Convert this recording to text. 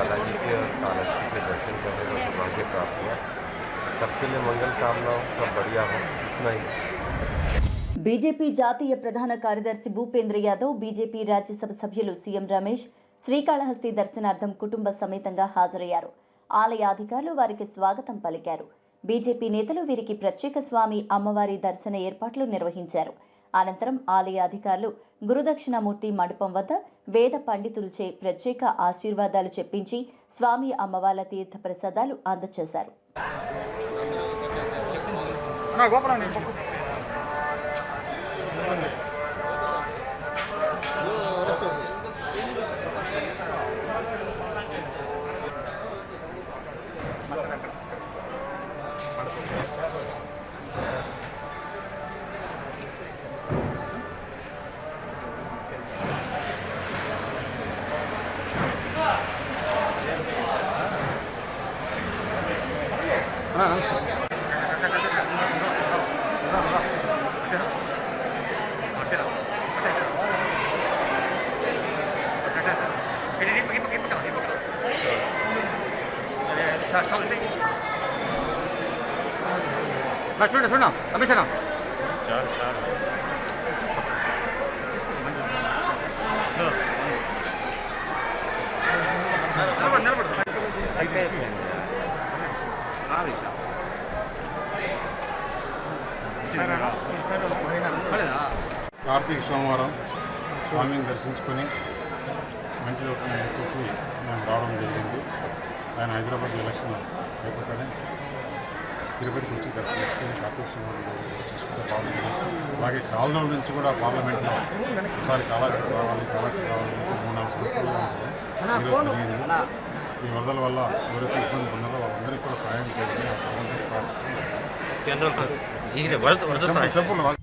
बालाजी के और कालहस्ती के दर्शन करने का सौभाग्य प्राप्त हुआ सबके लिए मंगल कामना हो सब बढ़िया हो इतना ही బీజేపీ జాతీయ ప్రధాన కార్యదర్శి భూపేంద్ర యాదవ్ బీజేపీ రాజ్యసభ సభ్యులు సీఎం రమేష్ శ్రీకాళహస్తి దర్శనార్థం కుటుంబ సమేతంగా హాజరయ్యారు ఆలయ అధికారులు వారికి స్వాగతం పలికారు బీజేపీ నేతలు వీరికి ప్రత్యేక స్వామి అమ్మవారి దర్శన ఏర్పాట్లు నిర్వహించారు అనంతరం ఆలయ అధికారులు గురుదక్షిణామూర్తి మండపం వద్ద వేద పండితులచే ప్రత్యేక ఆశీర్వాదాలు చెప్పించి స్వామి అమ్మవార్ల తీర్థ ప్రసాదాలు అందజేశారు 나 줄래 설나 남의 사람 I bet. కార్తీక సోమవారం స్వామిని దర్శించుకొని మంచి చెప్పేసి మేము రావడం జరిగింది. ఆయన హైదరాబాద్ ఎలక్షన్ అయిపోతానే తిరుపతికి వచ్చి దర్శించుకొని కార్తీక సోమవారం చూసుకుంటే బాగుంది అలాగే చాలా రోజుల నుంచి కూడా పార్లమెంట్లో ఒకసారి కాలాక్షేత్రం రావాలి కాలాక్షేత్రం రావాలి మూడు నాలుగు సంవత్సరాలు ఈ వరదల వల్ల ఎవరైతే ఇబ్బంది ఉన్నారో ಈಗಲೇ ವರದಿ ವರದಿ